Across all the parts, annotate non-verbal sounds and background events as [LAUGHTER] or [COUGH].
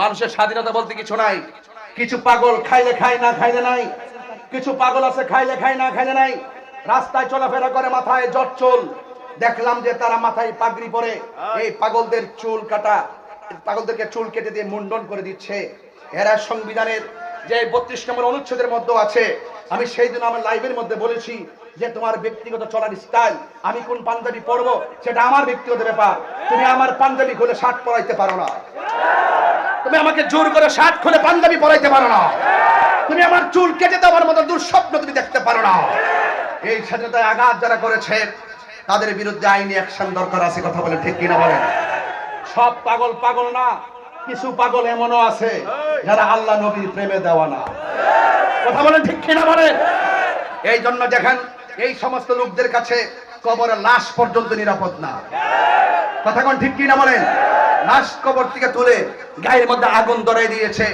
মানুষের স্বাধীনতা বলতে কিছু নাই। কিছু পাগল খাইলে খাই না, খাইলে নাই। কিছু পাগল আছে খাইলে খাই না, খাইলে নাই। রাস্তায় চলাফেরা করে মাথায় জট চুল। দেখলাম যে তারা মাথায় পাগড়ি পরে। এই পাগলদের চুল কাটা, পাগলদেরকে চুল কেটে দিয়ে মুন্ডন করে দিচ্ছে। এরা সংবিধানের যে বত্রিশ নম্বর অনুচ্ছেদের মধ্যে আছে। আমি সেই দিন আমার লাইভের মধ্যে বলেছি যে তোমার ব্যক্তিগত চলার স্টাইল আমি কোন পাঞ্জাবি পরবো, সেটা আমার ব্যক্তিগত ব্যাপার। তুমি আমার পাঞ্জাবি খুলে শার্ট পরাইতে পারো না। তুমি আমাকে জোর করে শার্ট খুলে পাঞ্জাবি পরাইতে পারো না। তুমি আমার চুল কেটে দেওয়ার মতো দুঃস্বপ্ন তুমি দেখতে পারো না। এই স্বাধীনতায় আঘাত যারা করেছে, তাদের বিরুদ্ধে আইনি অ্যাকশন দরকার আছে, কথা বলে ঠিক কিনা বলেন? সব পাগল পাগল না, কিছু পাগল এমনও আছে যারা আল্লাহ নবীর প্রেমে দেওয়া না। কথা বলেন ঠিক কিনা বলেন? এই জন্য দেখেন, এই সমস্ত লোকদের কাছে কবরের লাশ পর্যন্ত নিরাপদ না। কথা কোন ঠিক কিনা বলেন? লাশ কবর থেকে তুলে গায়ের মধ্যে আগুন ধরাই দিয়েছে।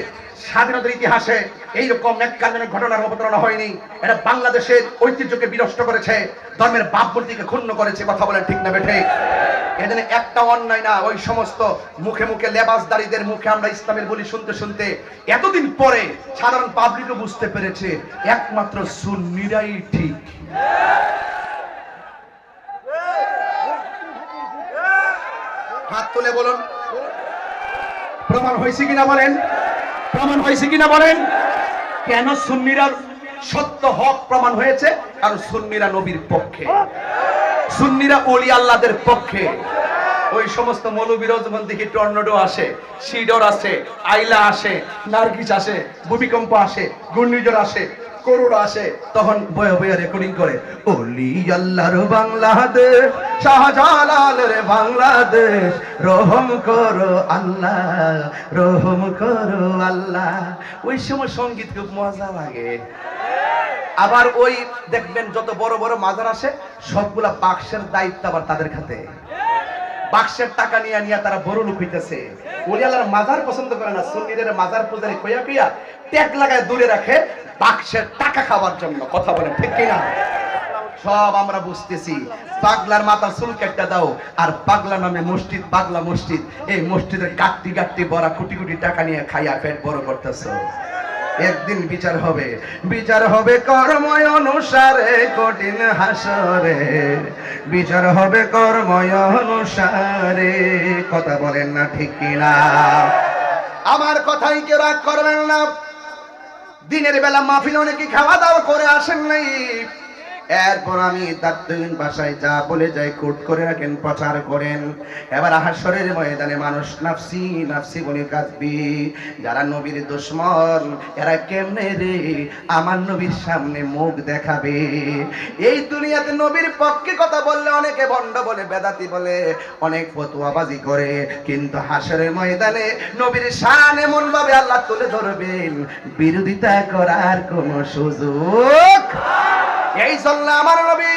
স্বাধীনতার ইতিহাসে এইরকম এককালীন ঘটনার অবতারণা হয়নি। এটা বাংলাদেশের ঐতিহ্যকে বিনষ্ট করেছে, ধর্মের ভাবমূর্তিকে ক্ষুণ্ণ করেছে, কথা বলেন ঠিক না বেঠে। এখানে একটা অন্যায় না, ওই সমস্ত মুখে মুখে লেবাসদারীদের মুখে আমরা ইসলামের বলি শুনতে শুনতে এতদিন পরে সাধারণ পাবলিকও বুঝতে পেরেছে, একমাত্র সুন্নিরাই ঠিক। হাত তুলে বলুন। প্রমাণ হয়েছে কিনা বলেন? প্রমাণ হয়েছে কিনা বলেন? কেন সুন্নিরা সত্য হক প্রমাণ হয়েছে? কারণ সুন্নিরা নবীর পক্ষে। সুন্নিরা অলি আল্লাদের পক্ষে। ওই সমস্ত মৌলবীরাও যখন দেখি টর্নেডো আসে। সিডর আসে, আইলা আসে, নার্গিস আসে, ভূমিকম্প আসে, ঘূর্ণিঝড় আসে। আসে, তখন বয়ে বয়ে রেকর্ডিং করে ওলি আল্লাহর বাংলাদেশ বাংলাদেশ, রহম করো আল্লাহ, রহম করো আল্লাহ। ওই সময় সংগীত খুব মজা লাগে। আবার ওই দেখবেন যত বড় বড় মাজার আসে, সবগুলা বাক্সের দায়িত্ব আবার তাদের খাতে। বাক্সের টাকা নিয়ে নিয়ে তারা বড় লোক হইতেছে। মাজার পছন্দ করে না, সুন্নিদের মাজার পূজারে কইয়া কইয়া ট্যাগ লাগায় দূরে রাখে বাক্সের টাকা খাওয়ার জন্য। কথা বলেন, ঠিক কিনা? সব আমরা বুঝতেছি। পাগলার মাথা চুল কেটে দাও, আর পাগলা নামে মসজিদ, পাগলা মসজিদ। এই মসজিদের গাট্টি গাট্টি বড়া কোটি কোটি টাকা নিয়ে খাইয়া পেট বড় করতেছো। একদিন বিচার হবে। বিচার হবে কর্ময় অনুসারে, কঠিন হাসরে। বিচার হবে কর্ময় অনুসারে। কথা বলেন না ঠিক কিনা? আমার কথাই কেউ রাগ করবেন না। দিনের বেলা মাহফিল অনেকে খাওয়া দাওয়া করে আসেন নাই। এরপর আমি তার দুই বাসায় যা বলে যাই কোট করে রাখেন, প্রচার করেন। এবার হাসরের ময়দানে মানুষ নাফসি নাফসি বলে কাঁদবি। যারা নবীর দুশ্মন, এরা কেমনে রে? আমার নবীর সামনে মুখ দেখাবে। এই দুনিয়াতে নবীর পক্ষে কথা বললে অনেকে ভণ্ড বলে, বেদাতি বলে, অনেক ফতুয়াবাজি করে। কিন্তু হাসরের ময়দানে নবীর শান এমন ভাবে আল্লাহ তুলে ধরবেন, বিরোধিতা করার কোনো সুযোগ এই জন্য আমার নবী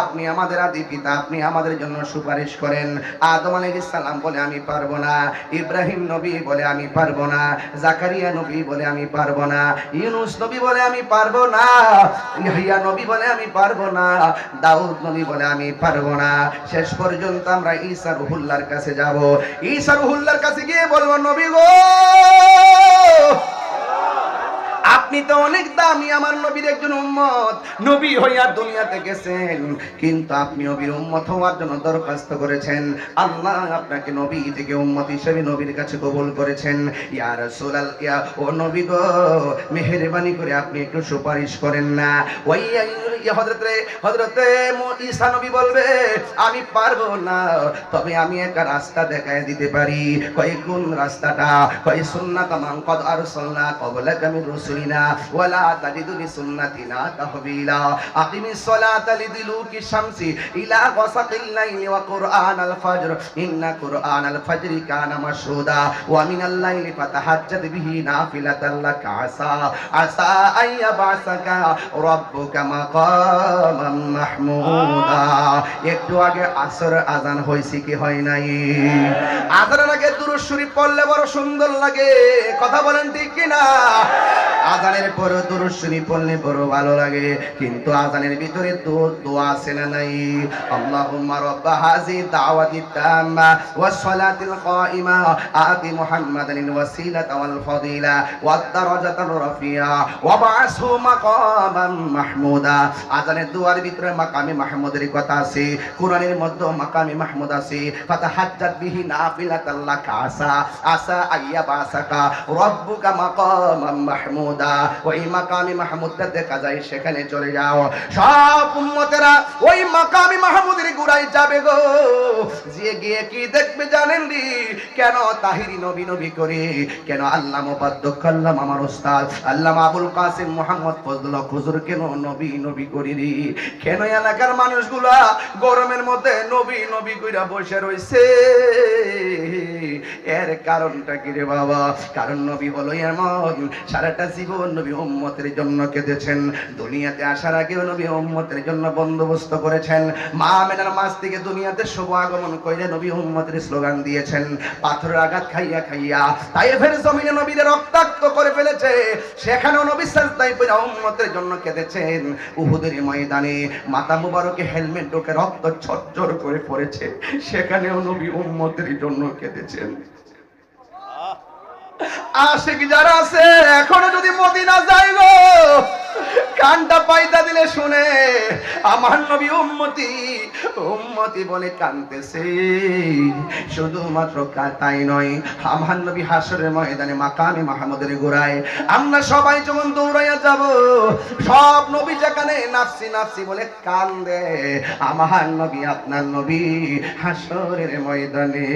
আপনি আমাদের আদি পিতা, আপনি আমাদের জন্য সুপারিশ করেন। আদম আলাইহিস সালাম বলে আমি পারব না, ইব্রাহিম নবী বলে আমি পারব না, জাকারিয়া নবী বলে আমি পারব না, ইউনুস নবী বলে আমি পারব না নবী বলে আমি পারব না, দাউদ নবী বলে আমি পারব না। শেষ পর্যন্ত আমরা ঈসা কাছে যাব। ঈসা কাছে গিয়ে বলব নবী গো আপনি তো অনেক দামি, আমার নবীর একজন উম্মত। নবী হইয়া দুনিয়াতে গেছেন, কিন্তু আপনি নবীর উম্মত হওয়ার জন্য দরখাস্ত করেছেন। আল্লাহ আপনাকে নবী থেকে উম্মত হিসেবে নবীর কাছে কবুল করেছেন। ইয়া রাসূলাল, ইয়া, ও নবী গো, মেহেরবানি করে আপনি একটু সুপারিশ করেন না। ওই হযরতে হযরতে ঈসা নবী বলবে, আমি পারব না, তবে আমি একটা রাস্তা দেখায় দিতে পারি। কয়, কোন রাস্তাটা? কয়, সুন্নাত মান কদ আরসালনা ক্বাবলাকা মির রুসুলিনা। ওয়ালা তাজিদু লিসুন্নাতিনা তাহবিলা। আকিমিস সালাতা লিদুলুকি শামসি ইলা গাসাকিল লাইলি ওয়া কুরআনাল ফাজর। ইন্না কুরআনাল ফাজরি কানা মাশহুদা। ওয়া মিনাল লাইলি ফাতাহাজ্জাদ বিহি নাফিলাতাল লাকা আসা। আসা আইয়াবাসাকা রাব্বুকা মাকামান মাহমুদা। একটু আগে আসর আজান হয়েছে কি হয় নাই? আজানের আগে দুরুদ শরীফ পড়লে বড় সুন্দর লাগে। কথা বলেন ঠিক কিনা? আজানের পরে দুরুশ্বরী পড়লে বড় ভালো লাগে। কিন্তু আজানের ভিতরে তো দোয়া আছে না নাই? আল্লাহুম্মা রাব্বা হাযি দাওয়াতি তাম্মা সালাতিল আতি মুহাম্মাদান ফাদিলা রাফিয়া। ওয়া বা'সহু মাহমুদা। আজানের দুয়ার ভিতরে মাকামে মাহমুদের কথা আছে। কোরআনের মধ্যে মাকামে মাহমুদ আছে। ফাতাহাজ্জাত বিহি আসা। আসা আইয়া বাসাকা। রব্বুকা মাহমুদা। ওই মাকামে মাহমুদটা দেখা যায়, সেখানে চলে যাও। সব উম্মতেরা ওই মাকামে মাহমুদের গুড়াই যাবে গো। যে গিয়ে কি দেখবে জানেন রি? কেন তাহিরি নবী নবী করে? কেন আল্লাহ মোবাদ্দক আল্লাহ আমার ওস্তাদ? আল্লাহ আবুল কাসিম মোহাম্মদ ফজল হুজুর কেন নবী নবী করি রি? কেন এলাকার মানুষগুলা গরমের মধ্যে নবী নবী কইরা বসে রইছে? এর কারণটা কি রে বাবা? কারণ নবী হলো এমন সারাটা জীবন নবী উম্মতের জন্য কেঁদেছেন। দুনিয়াতে আসার আগেও নবী উম্মতের জন্য বন্দোবস্ত করেছেন। মা মেনার থেকে দুনিয়াতে শুভ আগমন কইরে নবী উম্মতের স্লোগান দিয়েছেন। পাথরের আঘাত খাইয়া খাইয়া জমিনে নবীদের রক্তাক্ত করে ফেলেছে। সেখানেও নবী উম্মতের জন্য কেঁদেছেন। উহুদের ময়দানে মাথা মুবারকে হেলমেট ঢোকে রক্ত ছট্টর করে পড়েছে। সেখানেও নবী উম্মতের জন্য কেঁদেছেন। আশেক যারা আছে এখনও যদি মদিনা যাইব কানটা পাইতা দিলে শুনে। আমার নবী উম্মতি উম্মতি বলে কানতেছে। শুধুমাত্র তাই নয়, আমার নবী হাসরের ময়দানে, মাকামে মাহমুদের গোড়ায় আমরা সবাই যখন দৌড়াইয়া যাব, সব নবী যেখানে নাফসি নাফসি বলে কান্দে। আমার নবী, আপনার নবী হাসরের ময়দানে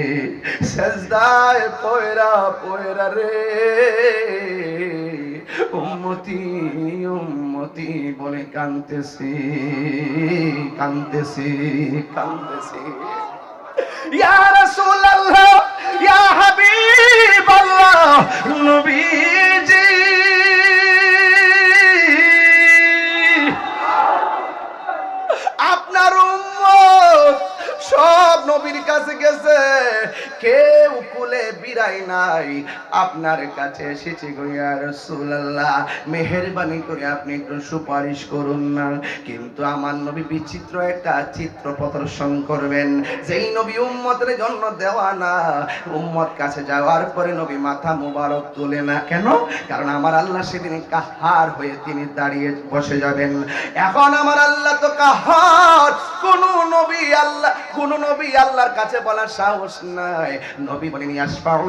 সেজদায় পয়রা পয়রা রে। উম্মতি উম্মতি বলে কানতেছি কানতেছি কানতেছি ইয়া রাসূলুল্লাহ ইয়া হাবিবাল্লাহ নবীজি। বিরাই নাই। আপনার কাছে এসেছি গইয়া রাসূলুল্লাহ। মেহেরবানি করে আপনি একটু সুপারিশ করুন না। কিন্তু আমার নবী বিচিত্র একটা চিত্র প্রদর্শন করবেন। যেই নবী উম্মতের জন্য দেওয়া না, উম্মত কাছে যাওয়ার পরে নবী মাথা মুবারক তুলে না। কেন? কারণ আমার আল্লাহ সেদিন কাহার হয়ে তিনি দাঁড়িয়ে বসে যাবেন। এখন আমার আল্লাহ তো কাহার। কোন নবী আল্লাহ কোন নবী আল্লাহর কাছে বলার সাহস নাই। নবী বলেন ইয়াসফাউ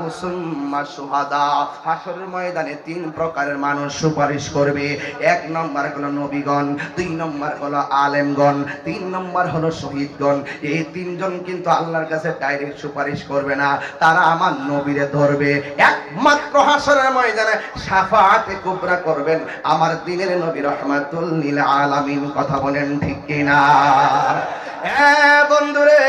ও সুম্মা শুহাদা হাসরের ময়দানে তিন প্রকারের মানুষ সুপারিশ করবে। এক নম্বর হলো নবীগণ, দুই নম্বর হলো আলেমগণ, তিন নম্বর হলো শহীদগণ। এই তিনজন কিন্তু আল্লাহর কাছে ডাইরেক্ট সুপারিশ করবে না। তারা আমার নবীরে ধরবে। একমাত্র হাসরের ময়দানে সাফাতে কুবরা করবেন। আমার দিনের নবী রহমাতুল নীল আলামিন, কথা বলেন ঠিক কিনা? হ্যাঁ বন্ধুরে,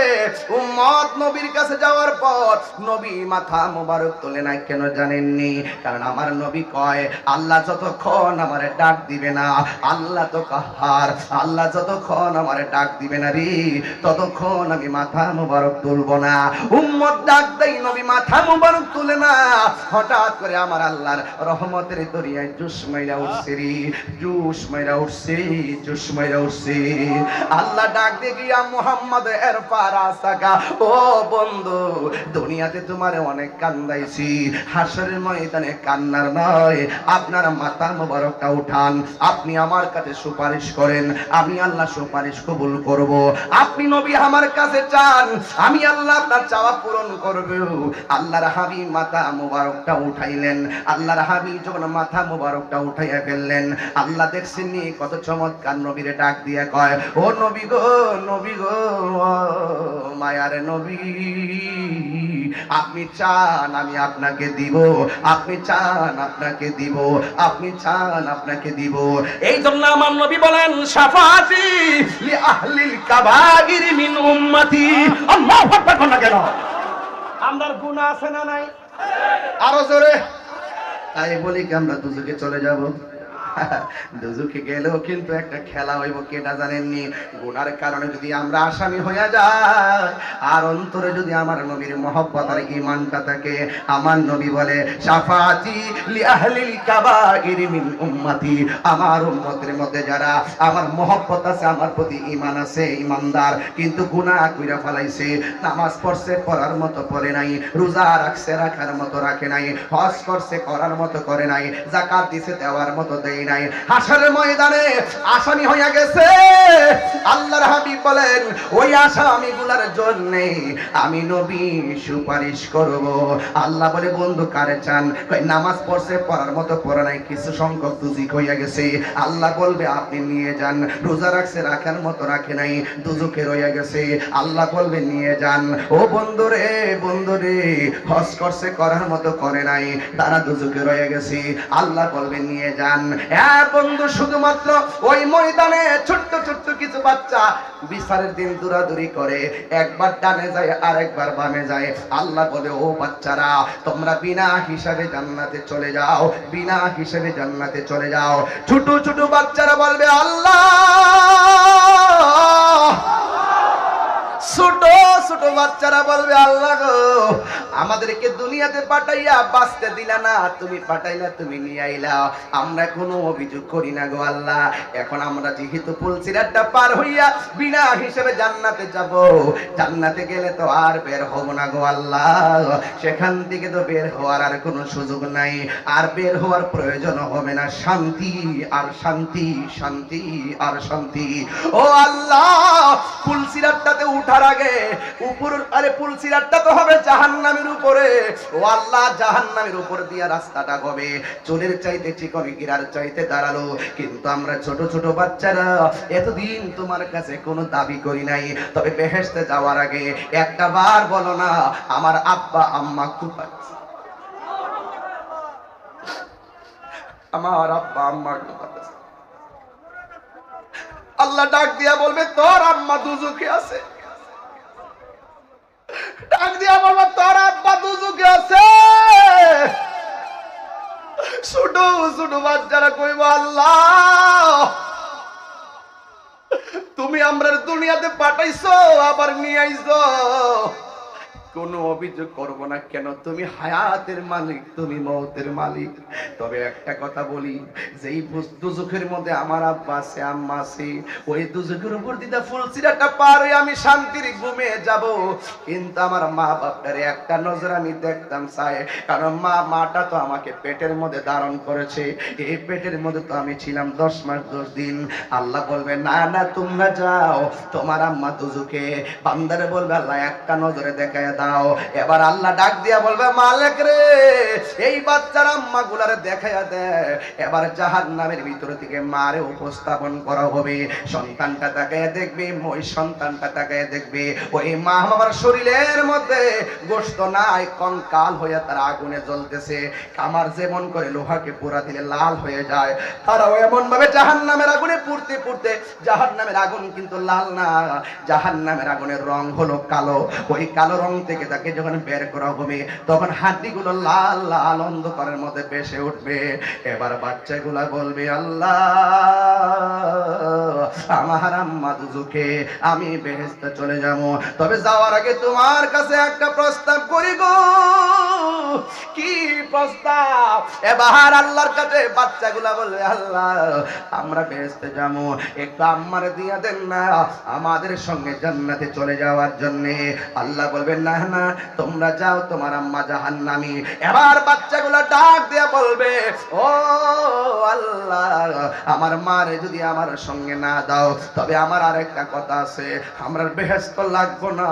উম্মত নবীর কাছে যাওয়ার পর নবী মাথা মোবারক তোলে না কেন জানেননি? কারণ আমার নবী কয়, আল্লাহ যতক্ষণ আমারে ডাক দিবে না, আল্লাহ তো কাহার, আল্লাহ যতক্ষণ আমারে ডাক দিবে না রে, ততক্ষণ আমি মাথা মোবারক তুলবো না। উম্মত ডাক নবী মাথা মোবারক তুলে না। হঠাৎ করে আমার আল্লাহর রহমতের দরিয়ায় জুস মাইরা উঠছে রে, জুস মাইরা উঠছে, জুস মাইরা উঠছে। আল্লাহ ডাক দিয়ে মোহাম্মদ এর পারা সাকা ও বন্ধু, দুনিয়াতে তোমারে অনেক কান্দাইছি। হাসরের ময়দানে কান্নার নয়। আপনার মাথা মোবারকটা উঠান। আপনি আমার কাছে সুপারিশ করেন। আমি আল্লাহ সুপারিশ কবুল করব। আপনি নবী আমার কাছে চান। আমি আল্লাহ আপনার চাওয়া পূরণ করব। আল্লাহর হাবিব মাথা মোবারকটা উঠাইলেন। আল্লাহর হাবিব যখন মাথা মোবারকটা উঠাইয়া ফেললেন, আল্লাহ দেখছেন নি কত চমৎকার নবীরে ডাক দিয়ে কয়, ও নবী গো, নবী গো, মায়ার নবী। আপনি চান আমি আপনাকে দিব, আপনি চান আপনাকে দিব, আপনি চান আপনাকে দিব। এই জন্য আমার নবী বলেন, সাফাতি লি আহলিল কাবাগির মিন উম্মতি। আল্লাহু আকবার কোন কেন? আমরার গুনাহ আছে না নাই? আরও জোরে। তাই বলি কি আমরা দুজকে চলে যাব? [LAUGHS] দুজুকে গেলেও কিন্তু একটা খেলা হইব কেটা জানেননি? গুনার কারণে যদি আমরা আসামি হইয়া যাই, আর অন্তরে যদি আমার নবীর মহব্বত আর ইমানটা থাকে, আমার নবী বলে, সাফাতি লি আহলিল কাবাইর মিন উম্মতি। আমার উম্মতের মধ্যে যারা আমার মহব্বত আছে, আমার প্রতি ইমান আছে ইমানদার কিন্তু গুনাহ কইরা ফেলাইছে, নামাজ পড়ছে, পড়ার মতো পড়ে নাই, রোজা রাখছে, রাখার মতো রাখে নাই, হজ করছে, করার মতো করে নাই জাকাত দিছে, দেওয়ার মতো দেই নাই। হাসরের ময়দানে আসামি হইয়া গেছে। আল্লাহর হাবিব বলেন, ওই আসামিগুলার জন্য আমি নবী সুপারিশ করব। আল্লাহ বলে, বন্ধু, কারে চান? নামাজ পড়ছে, পড়ার মতো পড়ে নাই, কিছু সংখ্যক দুজিক হইয়া গেছে। আল্লাহ বলবে, আপনি নিয়ে যান, রোজা রাখছে, রাখার মতো রাখে নাই, দুজুকে রইয়া গেছে। আল্লাহ বলবে, নিয়ে যান। ও বন্ধু রে বন্ধু রে, হজ করছে, করার মতো করে নাই, তারা দুজুকে রয়ে গেছে। আল্লাহ বলবে, নিয়ে যান। হ্যাঁ বন্ধু, শুধুমাত্র ওই ময়দানে ছোট্ট ছোট্ট কিছু বাচ্চা বিচারের দিন দৌড়াদৌড়ি করে। একবার ডানে যায় আর একবার বামে যায়। আল্লাহ বলে, ও বাচ্চারা, তোমরা বিনা হিসাবে জান্নাতে চলে যাও, বিনা হিসাবে জান্নাতে চলে যাও। ছোট ছোট বাচ্চারা বলবে, আল্লাহ! ছোট ছোট বাচ্চারা বলবে, আল্লাহ গো! আমাদেরকে দুনিয়াতে পাঠাইয়া বাঁচতে দিলা না। তুমি পাঠাইলা, তুমি নিয়ে আইলা। আমরা কোনো অভিযোগ করি না গো আল্লাহ। এখন আমরা যেহেতু পুলসিরাটটা পার হইয়া বিনা হিসেবে জান্নাতে যাব, জান্নাতে গেলে তো আর বের হব না গো আল্লাহ। সেখান থেকে তো বের হওয়ার আর কোনো সুযোগ নাই। আর বের হওয়ার প্রয়োজন হবে না। শান্তি আর শান্তি শান্তি আর শান্তি। ও আল্লাহ পুলসিরাটটাতে উঠার আগে উপর আরে পুলসিরাটটা তো হবে জাহান্নামের উপরে, ও জাহান্নামের উপর দিয়া রাস্তাটা হবে। চুলের চাইতে চিকন গিরার চাইতে দাঁড়াল। কিন্তু আমরা ছোট ছোট বাচ্চারা এতদিন তোমার কাছে কোনো দাবি করি নাই। তবে বেহেশতে যাওয়ার আগে একটা বার বলো না, আমার আব্বা, আম্মা খুব আমার আব্বা, আম্মা খুব আল্লাহ ডাক দিয়া বলবে, তোর আম্মা দুজুকে আছে ডাক দিয়া বলবে তোর আব্বা দুজুকে আছে ছোট ছোট বাচ্চারা কইব আল্লাহ তুমি আমরা দুনিয়াতে পাঠাইছো আবার নিয়ে আইছো। কোনো অভিযোগ করব না। কেন? তুমি হায়াতের মালিক, তুমি মৌতের মালিক। তবে একটা কথা বলি, যেই দুজুখের মধ্যে আমার আব্বা আছে, আম্মা আছে, ওই দুজুখের উপর দিদা ফুলসিরাটা পার হয়ে আমি শান্তির ঘুমে যাব। কিন্তু আমার মা বাপটারে একটা নজর আমি দেখতাম, চাই। কারণ মা, মাটা তো আমাকে পেটের মধ্যে ধারণ করেছে। এই পেটের মধ্যে তো আমি ছিলাম দশ মাস, দশ দিন। আল্লাহ বলবে, না না, তোমরা যাও। তোমার আম্মা দুজুকে বান্দারে বলবে, আল্লাহ একটা নজরে দেখায় দাও এবার আল্লাহ ডাক দিয়া বলবে, মালিক রে, এই বাচ্চার আম্মা গুলারে দেখাইয়া দে। এবার জাহান নামের ভিতর থেকে মারে উপস্থাপন করা হবে। সন্তানটা তাকায় দেখবে ওই সন্তানটা তাকায় দেখবে। ওই মা বাবার শরীরের মধ্যে গোস্ত নাই, কঙ্কাল হয়ে তার আগুনে জ্বলতেছে। কামার যেমন করে লোহাকে পোড়া দিলে লাল হয়ে যায়। তারাও এমন ভাবে জাহান নামের আগুনে পুড়তে পুড়তে জাহান নামের আগুন কিন্তু লাল না জাহান নামের আগুনের রং হলো কালো। ওই কালো রং থেকে তাকে যখন বের করা হবে, তখন হাড্ডিগুলো লাল লাল অন্ধকারের মধ্যে বেসে উঠবে। এবার বাচ্চাগুলা বলবে, আল্লাহ, আমার আম্মা দুজুকে আমি বেহেস্তে চলে যাব। তবে যাওয়ার আগে তোমার কাছে একটা প্রস্তাব করি গো। কি প্রস্তাব? এবার আল্লাহর কাছে বাচ্চাগুলা বলবে, আল্লাহ, আমরা বেহেস্তে যাব। একটু আম্মারে দিয়া দেন না, আমাদের সঙ্গে জান্নাতে চলে যাওয়ার জন্য। আল্লাহ বলবেন, না না তোমরা যাও তোমার আম্মা জাহান্নামি। এবার বাচ্চাগুলা ডাক দিয়া বলবে, ও আল্লাহ, আমার মারে যদি আমার সঙ্গে না দাও, তবে আমার আরেকটা কথা আছে, আমরা বেহেস্ত লাগবো না।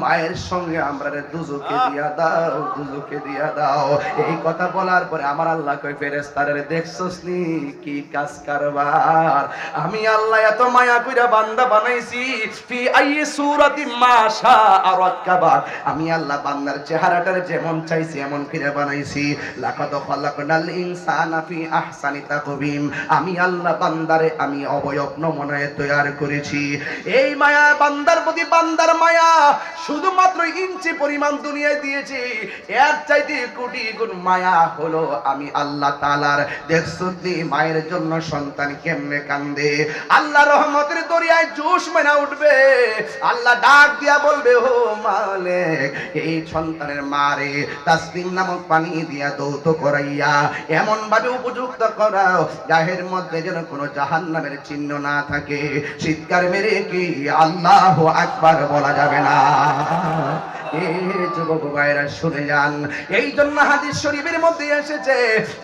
মায়ের সঙ্গে আমরা দুজুকে দিয়া দাও, দুজুকে দিয়া দাও। এই কথা বলার পরে আমার আল্লাহ কই ফেরেস্তারে দেখছস নি কি কাজ কারবার? আমি আল্লাহ এত মায়া কইরা বান্দা বানাইছি, ফি আইয়ি সূরাতি মা শাআ রাক্কাবা আমি আল্লাহ বান্দার চেহারাটার যেমন চাইছি, এমন ফিরে বানাইছি। লাকাদ খালাকনাল ইনসানা ফি আহসানি তাকবীম আমি আল্লাহ বান্দারে আমি অবয়ব নমুনায় তৈরি করেছি। এই মায়া বান্দার প্রতি বান্দার মায়া শুধুমাত্র ইঞ্চি পরিমাণ দুনিয়ায় দিয়েছি। এর চাইতে কোটি গুণ মায়া হলো আমি আল্লাহ তাআলার। দেখছুনি মায়ের জন্য সন্তান কেমনে কান্দে। আল্লাহ রহমতের দরিয়ায় জোশ মেনা উঠবে। আল্লাহ ডাক দিয়া বলবে, ও মালিক এই সন্তানের মারে তাসলিম নামক পানি দিয়া দৌত করাইয়া এমন ভাবে উপযুক্ত করাও, গাহের মধ্যে যেন কোনো জাহান্নামের চিহ্ন না থাকে। চিৎকার মেরে কি আল্লাহ আকবার বলা যাবে না। যুবক ভাইরা শুনে যান। এই জন্য হাদিস শরীফের মধ্যে এসেছে যে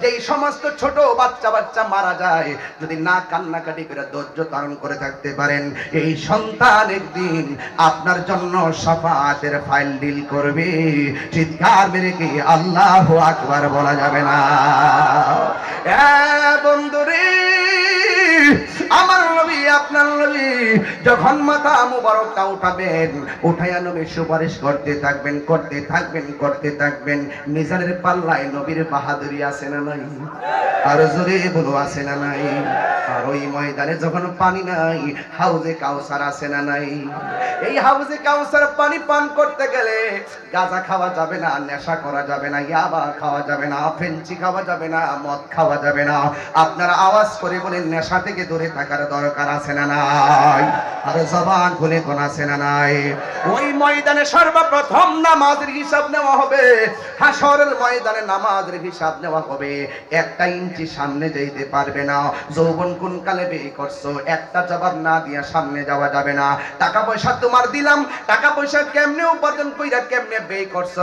এই সমস্ত ছোট বাচ্চা বাচ্চা মারা যায়, যদি না কান্নাকাটি করে ধৈর্য ধারণ করে থাকতে পারেন, এই সন্তান একদিন আপনার জন্য সাফাতের ফাইল ডিল করবে। চিৎকার মেরে কি আল্লাহ আকবার বলা যাবে না? বন্ধুরে, আমার আপনার নবী যখন মাথা মুবারকটা উঠাবেন, উঠাইয়া নবী সুপারিশ করতে থাকবেন করতে থাকবেন করতে থাকবেন। পাল্লায় নবীর বাহাদুরি আছে না নাই? আর জোরে বলো, আছে না নাই? আর ওই ময়দানে যখন পানি নাই, হাউজে কাউসার আছে না নাই? এই হাউজে কাউসার পানি পান করতে গেলে গাঁজা খাওয়া যাবে না, নেশা করা যাবে না, ইয়াবা খাওয়া যাবে না, ফেঞ্চি খাওয়া যাবে না, মদ খাওয়া যাবে না। আপনারা আওয়াজ করে বলেন, নেশা থেকে দূরে থাকার দরকার আছে না নাই। আর জবান খুলে কোন নাই? ওই ময়দানে সর্বপ্রথম নামাজের হিসাব নেওয়া হবে। হাসরের ময়দানে নামাজের হিসাব নেওয়া হবে। একটা ইঞ্চি সামনে যেতে পারবে না। যৌবন কোন কালে করছ? একটা জবাব না দিয়া সামনে যাওয়া যাবে না। টাকা পয়সা তোমার দিলাম। টাকা পয়সা কেমনে উপার্জন কইরা কেমনে ব্যয় করছ?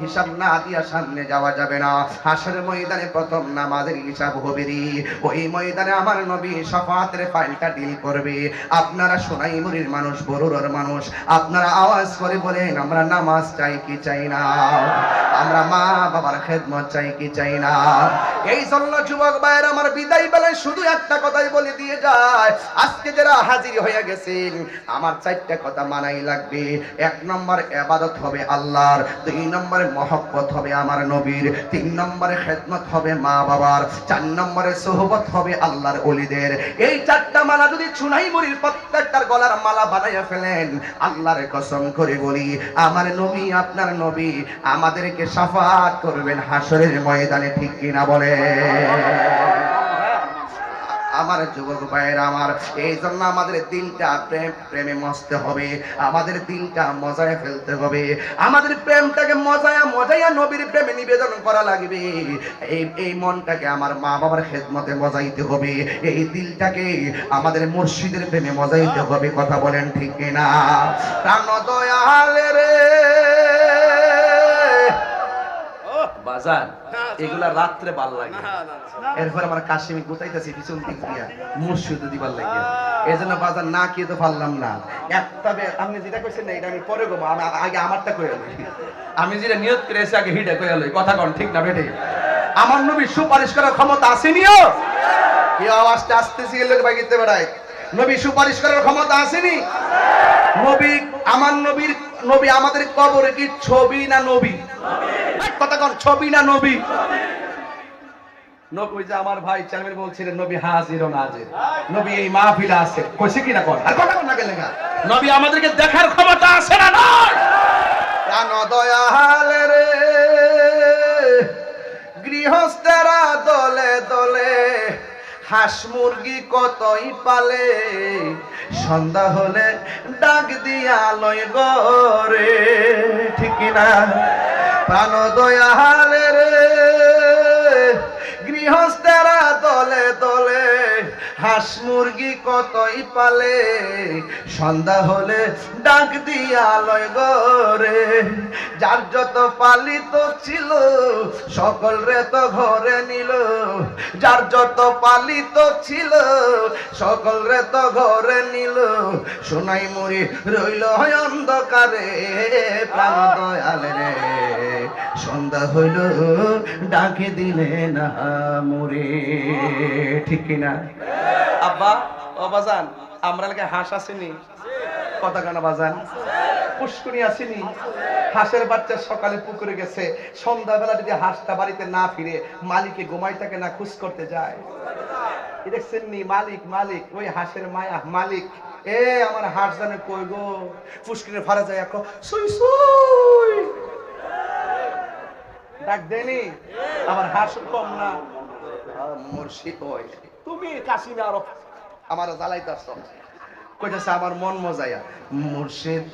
হিসাব না দিয়া সামনে যাওয়া যাবে না। হাসরের ময়দানে প্রথম নামাজের হিসাব হবে ওই ময়দানে আমার নবী সফাতের ফাইলটা ডিল করবে। আপনারা সোনাই মুড়ির মানুষ বড়ুর মানুষ, আপনারা আওয়াজ করে বলেন, আমরা নামাজ চাই কি চাই না? আমরা মা বাবার খেদমত চাই কি চাই না? এই জন্য যুবক ভাইয়ের আমার বিদায় বেলায় শুধু একটা কথাই বলে দিয়ে যায়, আজকে যারা হাজির হয়ে গেছেন, আমার চারটা কথা মানাই লাগবে। এক নম্বর, এবাদত হবে আল্লাহর, দুই নম্বরে, মহব্বত হবে আমার নবীর, তিন নম্বরে, খেদমত হবে মা বাবার, চার নম্বরে সোহবত হবে আল্লাহর অলিদের। এই চারটা মালা যদি চুনাই মুড়ির প্রত্যেকটার গলার মালা বানাইয়া ফেলেন। আল্লাহর কসম করে বলি, আমার নবী, আপনার নবী আমাদেরকে সাফাত করবেন হাসরের ময়দানে, ঠিক কিনা বলে আমার যুবক ভাইয়ের, আমার এই জন্য আমাদের দিনটা প্রেম, প্রেমে মস্তে হবে। আমাদের দিনটা মজায় ফেলতে হবে। আমাদের প্রেমটাকে মজায়া মজায়া নবীর প্রেমে নিবেদন করা লাগবে। এই এই মনটাকে আমার মা বাবার খেদমতে মজাইতে হবে। এই দিলটাকে আমাদের মুর্শিদের প্রেমে মজাইতে হবে, কথা বলেন ঠিক না প্রাণ দয়াল রে। বাজার এগুলা রাত্রে ভালো লাগে। এরপর আমার কাশিমি গুতাইতেছি পিছন দিক দিয়া মুর্শিদ দিবার লাগে এই জন্য বাজার না খেয়ে তো পারলাম না। একটা আপনি যেটা কইছেন না এটা আমি পরে গো আমি আগে আমারটা লই। আমি যেটা নিয়ত করে এসে আগে হিটা কই লই। কথা কোন ঠিক না বেটে আমার নবী সুপারিশ করার ক্ষমতা আসেনিও কি আওয়াজটা আসতেছি লোক বাগিতে বেড়ায়। নবী সুপারিশ করার ক্ষমতা আসেনি নবী আমার নবীর নবী আমাদের কবরে কি ছবি না নবী? কথা কর ছবি না নবী? নবী যে আমার ভাই চেয়ারম্যান বলছিলেন নবী হাজির ও নাজির। নবী এই মাহফিলে আছে। কইছে কি না কর আর কথা কর না গেলে নবী আমাদেরকে দেখার ক্ষমতা হাঁস মুরগি কতই পালে? সন্ধ্যা হলে ডাক দিয়া লয় গরে। ঠিক না প্রাণ দয়াল রে। গৃহস্থেরা দলে দলে, হাঁস মুরগি কতই পালে? সন্ধ্যা হলে ডাক দিয়া লয় গরে যার যত পালিত ছিল, সকল রে তো ঘরে নিল। যার যত পালিত ছিল, সকল রে তো ঘরে নিল। সোনাই মুড়ি রইল অন্ধকারে, প্রাণ দয়াল রে। সন্ধ্যা হইল, ডাকে দিলে না মুরে। ঠিক কিনা আব্বা, ও বাজান, আমরা লাগে হাঁস আসেনি। কথা কানা বাজান? পুষ্কুনি আসেনি। হাঁসের বাচ্চা সকালে পুকুরে গেছে। সন্ধ্যাবেলা যদি হাঁসটা বাড়িতে না ফিরে, মালিকে ঘুমাই থাকে না খুশ করতে যায়। দেখছেন মালিক মালিক, ওই হাঁসের মায়া, মালিক। এ, আমার হাঁস জানে কই গো? পুষ্কিনে ফারা যায় এখন সুই সুই। ডাক দেনি আমার হাস কম না। মুর্শিদ ওই। তুমি কাশিনা আরও আমার জ্বালাইতাছ কইতাছে আমার মন মজায়া মুর্শিদ।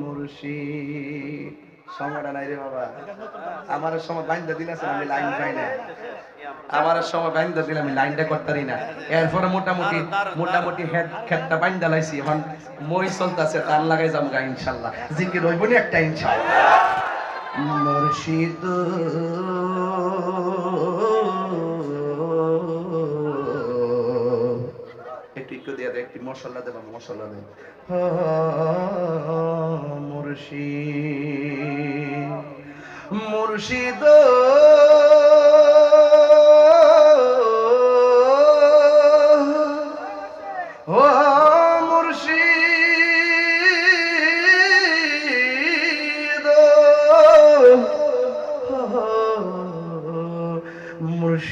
মুর্শিদ। সময়টা নাই রে বাবা। আমার সময় বাইন্দা দিন আছে আমি লাইন পাই না আমার সময় বাইন্দা দিলে আমি লাইনটা করতারি না। এরপরে মোটামুটি মোটামুটি হেড খেতটা বাইন্দা লাইছি। এখন মই চলতেছে তার লাগাই যাম গা ইনশাল্লাহ। জিকির হইব নি একটা ইনশাল্লাহ। মুর্শিদ। একটু দিয়ে মশলা দেব মশলা দে। মুর্শিদ। মুর্শিদ।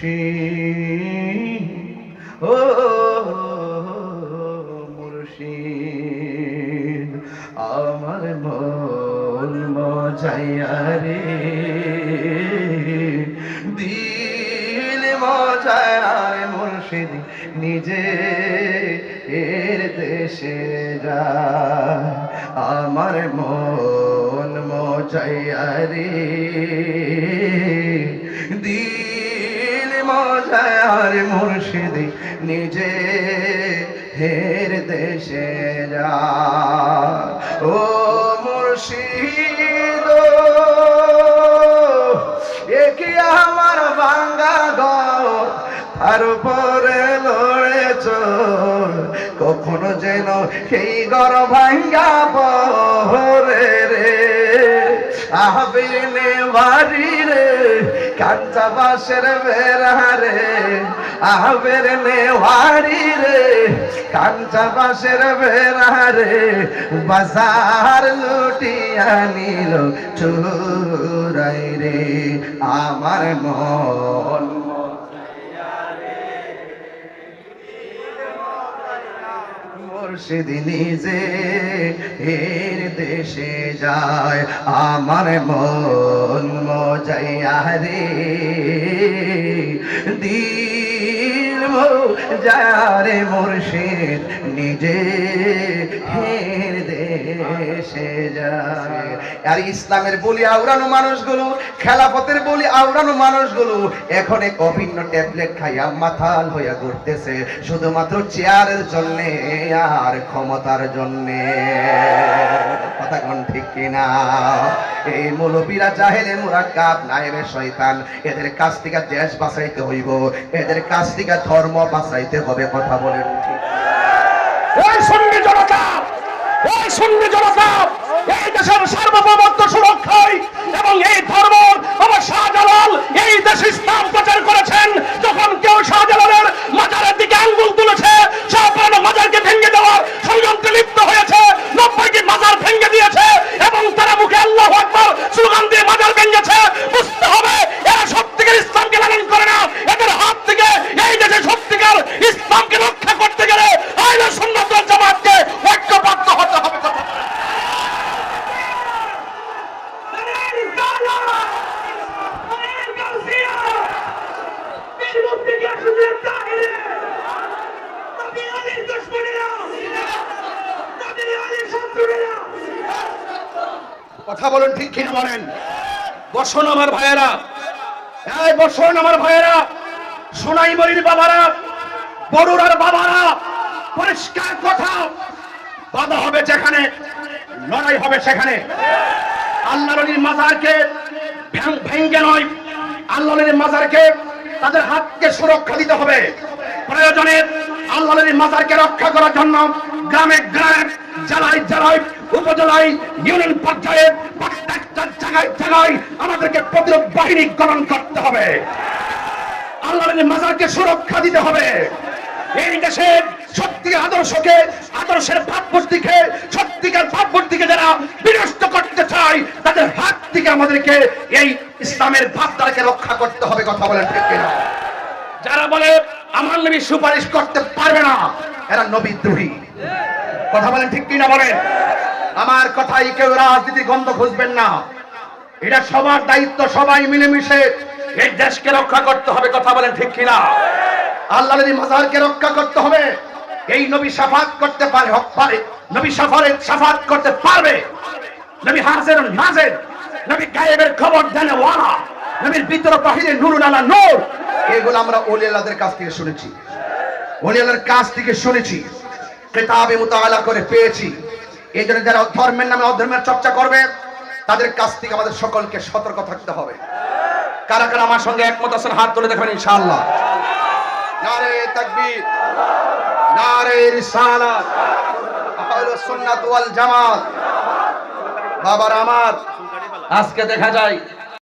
মুর্শিদ ও, মুর্শিদ, আমার মন মজাইয়া রে। দিল মজায়া রে মুর্শিদ, নিজে এর দেশে যা। আমার মন মজাইয়া রে। নিজে হের দেশে যা। ও মুর্শিদ একি আমার বাঙ্গা ঘর? তার উপরে লড়ে চোর কখনো যেন সেই ঘর ভাঙ্গা পরে রে। আহবিনে বাড়ি রে কাঁচা বাসের বেড়া রে আহবের নেওয়ারি রে। কাঁচা বাসের বেড়া রে বাজার লুটিয়া নিল চুরাই রে। আমার মন মুর্শিদ নিজে এর দেশে যায়। আমার মন মজাইয়া রে দিল যারে মুর্শিদ নিজে হের দেশে যায়। আর ইসলামের বলি আওড়ানো মানুষগুলো বলি আওড়ানো মানুষগুলো এখন এক অভিন্ন ট্যাবলেট খাইয়া মাথাল হইয়া ঘুরতেছে, শুধুমাত্র চেয়ারের জন্য আর ক্ষমতার জন্য। কথা ঠিক কিনা? এই মৌলবীরা জাহেলে মুরাক্কাব, নায়েবে শয়তান, এদের কাছ থেকে দেশ বাঁচাইতে হইব, এদের কাছ থেকে ধর্ম বাঁচাইতে হবে কথা বলেন। ঠিক জনতা সুন্নি জনতা, এই দেশের সার্বভৌমত্ব সুরক্ষায় এবং এই ধর্ম আমার শাহজালাল এই দেশে ইসলাম প্রচার করেছেন, যখন কেউ শাহজালালের মাজারের দিকে আঙ্গুল তুলেছে শাহজালাল মাজারকে ভেঙে দেওয়ার ষড়যন্ত্রে লিপ্ত হয়েছে নব্বইটি মাজার ভেঙে দিয়েছে এবং তারা মুখে আল্লাহ আকবর স্লোগান দিয়ে মাজার ভেঙেছে বুঝতে হবে এরা সত্যিকার ইসলামকে লালন করে না এদের হাত থেকে এই দেশে সত্যিকার ইসলামকে রক্ষা করতে গেলে আইন সুন্নত ওয়াল জামাতকে ঐক্যবদ্ধ হতে হবে কথা কথা বলুন ঠিক ঠিক বলেন বসুন আমার ভাইয়েরা এই বসুন আমার ভাইয়েরা সোনাই মরির বাবারা বড়ুরার বাবারা পরিষ্কার কথা বাধা হবে যেখানে, লড়াই হবে সেখানে। আল্লাহ নবীর মাজারকে ভেঙ্গে নয়। আল্লাহ নবীর মাজারকে তাদের হাতকে সুরক্ষা দিতে হবে। প্রয়োজনে আল্লাহ নবীর মাজারকে রক্ষা করার জন্য গ্রামে গ্রামে, জেলায় জেলায়, উপজেলায়, ইউনিয়ন পর্যায়ে, প্রত্যেকটা জায়গায় জায়গায় আমাদেরকে প্রতিরোধ বাহিনী গঠন করতে হবে। আল্লাহ আল্লাহর মাজারকে সুরক্ষা দিতে হবে। এই দেশের সত্যিকার আদর্শকে, আদর্শের ভাবমূর্তিকে, সত্যিকার ভাবমূর্তিকে যারা বিনষ্ট করতে চায়, তাদের হাত থেকে আমাদেরকে এই ইসলামের ভাবধারাকে রক্ষা করতে হবে, কথা বলেন ঠিক কিনা? যারা বলে, আমার নবী সুপারিশ করতে পারবে না, এরা নবী দ্রোহী কথা বলেন ঠিক কিনা বলেন? আমার কথাই কেউ রাজনীতি গন্ধ খুঁজবেন না। এটা সবার দায়িত্ব, সবাই মিলেমিশে এই দেশকে রক্ষা করতে হবে, কথা বলেন ঠিক কিনা? আল্লাহ মাজারকে রক্ষা করতে হবে এই নবী সাফাত করতে পারে, হক পারে। নবী সাফারে সাফাত করতে পারবে। নবী হাজের নাজের নবী গায়েবের খবর দেন ওয়ালা। নবীর ভিতর বাহিরে নুরুন আলা নূর। এগুলো আমরা ওলি আল্লাহদের কাছ থেকে শুনেছি। ওলি আল্লাহর কাছ থেকে শুনেছি। কিতাবে মুতাআলা করে পেয়েছি। এই জন্য যারা ধর্মের নামে অধর্মের চর্চা করবে, তাদের কাছ থেকে আমাদের সকলকে সতর্ক থাকতে হবে। কারা কারা আমার সঙ্গে একমত আছেন, হাত তুলে দেখবেন ইনশাআল্লাহ। নারে তাকবীর নারে রিসালাত আহলে সুন্নাত ওয়াল জামাত। বাবার আমার আজকে দেখা যায়